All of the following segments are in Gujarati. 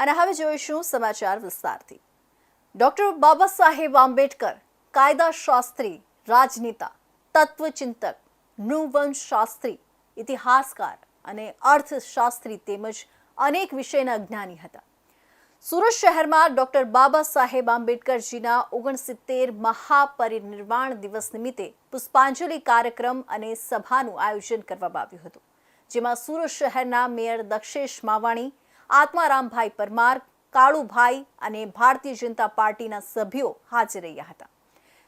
અને હવે જોઈશું સમાચાર વિસ્તારથી. ડોક્ટર બાબા સાહેબ આંબેડકર, કાયદા શાસ્ત્રી, રાજનેતા, તત્વચિંતક, નૃવંશ શાસ્ત્રી, ઇતિહાસકાર અને અર્થશાસ્ત્રી તેમજ અનેક વિષયના જ્ઞાની હતા. સુરત શહેરમાં ડોક્ટર બાબા સાહેબ આંબેડકરજીના ઓગણસિત્તેર મહાપરિનિર્વાણ દિવસ નિમિત્તે પુષ્પાંજલિ કાર્યક્રમ અને સભાનું આયોજન કરવામાં આવ્યું હતું, જેમાં સુરત શહેરના મેયર દક્ષેશ માવાણી આત્મારામભાઈ પરમાર, કાળુભાઈ અને ભારતીય જનતા પાર્ટીના સભ્યો હાજર રહ્યા હતા,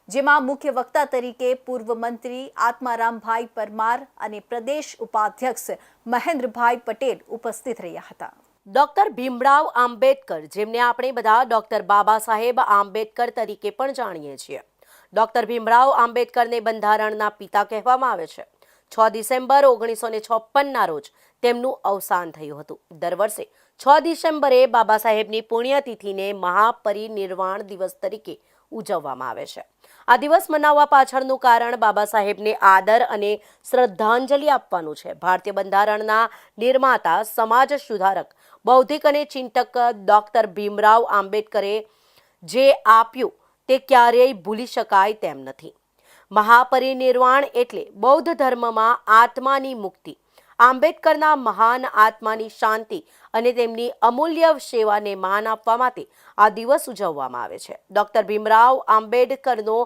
જેમાં મુખ્ય વક્તા તરીકે પૂર્વ મંત્રી આત્મારામભાઈ પરમાર અને પ્રદેશ ઉપાધ્યક્ષ મહેન્દ્રભાઈ પટેલ ઉપસ્થિત રહ્યા હતા. ડોક્ટર ભીમરાવ આંબેડકર, જેમને આપણે બધા ડોક્ટર બાબા સાહેબ આંબેડકર તરીકે પણ જાણીએ છીએ. ડોક્ટર ભીમરાવ આંબેડકરને બંધારણના પિતા કહેવામાં આવે છે. છ ડિસેમ્બર ઓગણીસો ને છપ્પનના રોજ તેમનું અવસાન થયું હતું. દર વર્ષે છ ડિસેમ્બરે બાબા સાહેબની પુણ્યતિથિને મહાપરિનિર્વાણ દિવસ તરીકે ઉજવવામાં આવે છે. આ દિવસ મનાવવા પાછળનું કારણ બાબા સાહેબને આદર અને શ્રદ્ધાંજલિ આપવાનું છે. ભારતીય બંધારણના નિર્માતા, સમાજ સુધારક, બૌદ્ધિક અને ચિંતક ડોક્ટર ભીમરાવ આંબેડકરે જે આપ્યું તે ક્યારેય ભૂલી શકાય તેમ નથી. મહાપરિનિર્વાણ એટલે બૌદ્ધ ધર્મમાં આત્માની મુક્તિ. આંબેડકરના મહાન આત્માની શાંતિ અને તેમની અમૂલ્ય સેવાને માન આપવા માટે આ દિવસ ઉજવવામાં આવે છે. ડોક્ટર ભીમરાવ આંબેડકરનો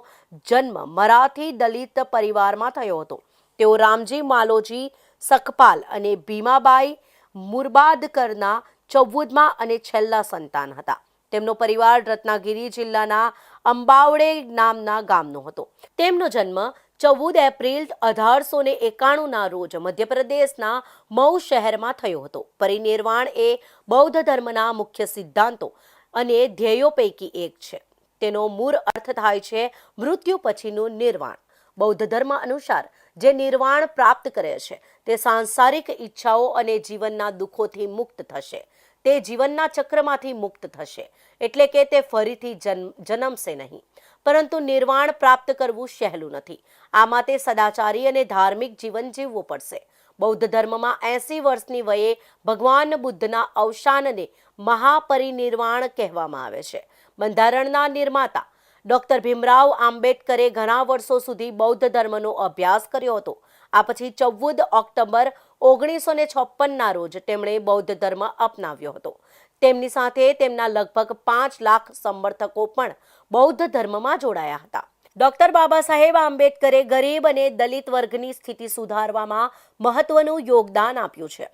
જન્મ મરાઠી દલિત પરિવારમાં થયો હતો. તેઓ રામજી માલોજી, સખપાલ અને ભીમાબાઈ મુરબાદકરના ચૌદમાં અને છેલ્લા સંતાન હતા. તેમનો પરિવાર રત્નાગીરી જિલ્લાના અંબાવડે નામના ગામનો હતો. તેમનો જન્મ ચૌદ એપ્રિલ અઢારસો ને એકાણુંના રોજ મધ્યપ્રદેશના મઉ શહેરમાં થયો હતો. પરિનિર્વાણ એ બૌદ્ધ ધર્મના મુખ્ય સિદ્ધાંતો અને ધ્યેયો પૈકી એક છે. તેનો મૂળ અર્થ થાય છે મૃત્યુ પછીનું નિર્વાણ. બૌદ્ધ ધર્મ અનુસાર જે નિર્વાણ પ્રાપ્ત કરે છે તે સાંસારિક ઈચ્છાઓ અને જીવનના દુઃખોથી મુક્ત થશે. તે જીવનના ચક્રમાંથી મુક્ત થશે. એટલે કે તે ફરીથી જન્મ, જન્મશે નહીં. પરંતુ નિર્વાણ પ્રાપ્ત કરવું સહેલું નથી. આમાં તે સદાચારી અને ધાર્મિક જીવન જીવવું પડશે. બૌદ્ધ ધર્મમાં એસી વર્ષની વયે ભગવાન બુદ્ધના અવસાનને મહાપરિનિર્વાણ કહેવામાં આવે છે. બંધારણના નિર્માતા ડોક્ટર ભીમરાવ આંબેડકરે ઘણા વર્ષો સુધી બૌદ્ધ ધર્મનો અભ્યાસ કર્યો હતો. આ પછી ચૌદ ઓક્ટોબર ઓગણીસો ને છપ્પનના રોજ તેમણે બૌદ્ધ ધર્મ અપનાવ્યો હતો. તેમની સાથે તેમના લગભગ પાંચ લાખ સમર્થકો પણ બૌદ્ધ ધર્મમાં જોડાયા હતા. ડોક્ટર બાબા સાહેબ આંબેડકરે ગરીબ અને દલિત વર્ગની સ્થિતિ સુધારવામાં મહત્વનું યોગદાન આપ્યું છે.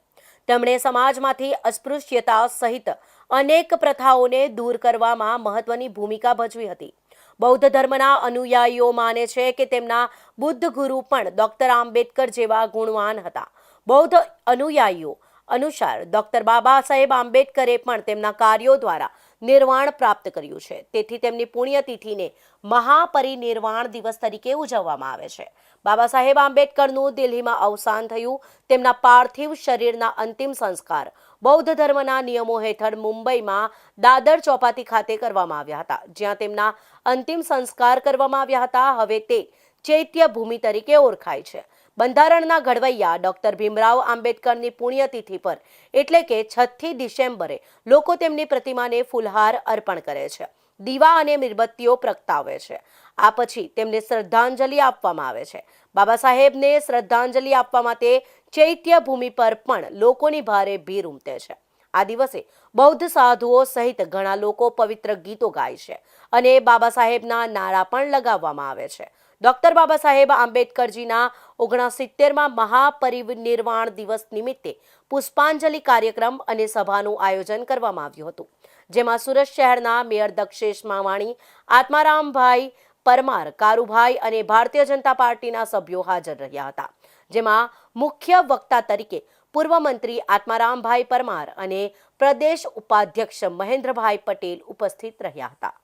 તેમણે સમાજમાંથી અસ્પૃશ્યતા સહિત અનેક પ્રથાઓને દૂર કરવામાં મહત્વની ભૂમિકા ભજવી હતી. બૌદ્ધ ધર્મના અનુયાયીઓ માને છે કે તેમના બુદ્ધ ગુરુ પણ ડોક્ટર આંબેડકર જેવા ગુણવાન હતા. બૌદ્ધ અનુયાયીઓ અનુસાર ડોક્ટર બાબા સાહેબ આંબેડકરે પણ તેમના કાર્યો દ્વારા નિર્વાણ પ્રાપ્ત કર્યું છે. તેથી તેમની પુણ્યતિથિને મહાપરિનિર્વાણ દિવસ તરીકે ઉજવવામાં આવે છે. બાબા સાહેબ આંબેડકરનું દિલ્હીમાં અવસાન થયું. તેમના પાર્થિવ શરીરના અંતિમ સંસ્કાર બૌદ્ધ ધર્મના નિયમો હેઠળ મુંબઈમાં દાદર ચોપાટી ખાતે કરવામાં આવ્યા હતા. જ્યાં તેમના અંતિમ સંસ્કાર કરવામાં આવ્યા હતા. હવે તે ચૈત્ય ભૂમિ તરીકે ઓળખાય છે. બંધારણના ઘડવૈયા ડોક્ટર ભીમરાવ આંબેડકરની પુણ્યતિથિ પર, એટલે કે છઠ્ઠી ડિસેમ્બરે, લોકો તેમની પ્રતિમાને ફૂલહાર અર્પણ કરે છે. દીવા અને મીરબત્તીઓ પ્રગટાવે છે. આ પછી તેમને શ્રદ્ધાંજલિ આપવામાં આવે છે. બાબા સાહેબને શ્રદ્ધાંજલિ આપવા માટે ચૈત્ય ભૂમિ પર પણ લોકોની ભારે ભીડ ઉમટે છે. આ દિવસે બૌદ્ધ સાધુઓ સહિત ઘણા લોકો પવિત્ર ગીતો ગાય છે અને બાબા સાહેબના નારા પણ લગાવવામાં આવે છે. ડોક્ટર બાબા સાહેબ આંબેડકરજીના ઓગણસિત્તેરમાં મહાપરિનિર્વાણ દિવસ નિમિત્તે પુષ્પાંજલિ કાર્યક્રમ અને સભાનું આયોજન કરવામાં આવ્યું હતું, જેમાં સુરત શહેરના મેયર દક્ષેશ માવાણી, આત્મારામભાઈ પરમાર, કારુભાઈ અને ભારતીય જનતા પાર્ટીના સભ્યો હાજર રહ્યા હતા, જેમાં મુખ્ય વક્તા તરીકે પૂર્વ મંત્રી આત્મારામભાઈ પરમાર અને પ્રદેશ ઉપાધ્યક્ષ મહેન્દ્રભાઈ પટેલ ઉપસ્થિત રહ્યા હતા.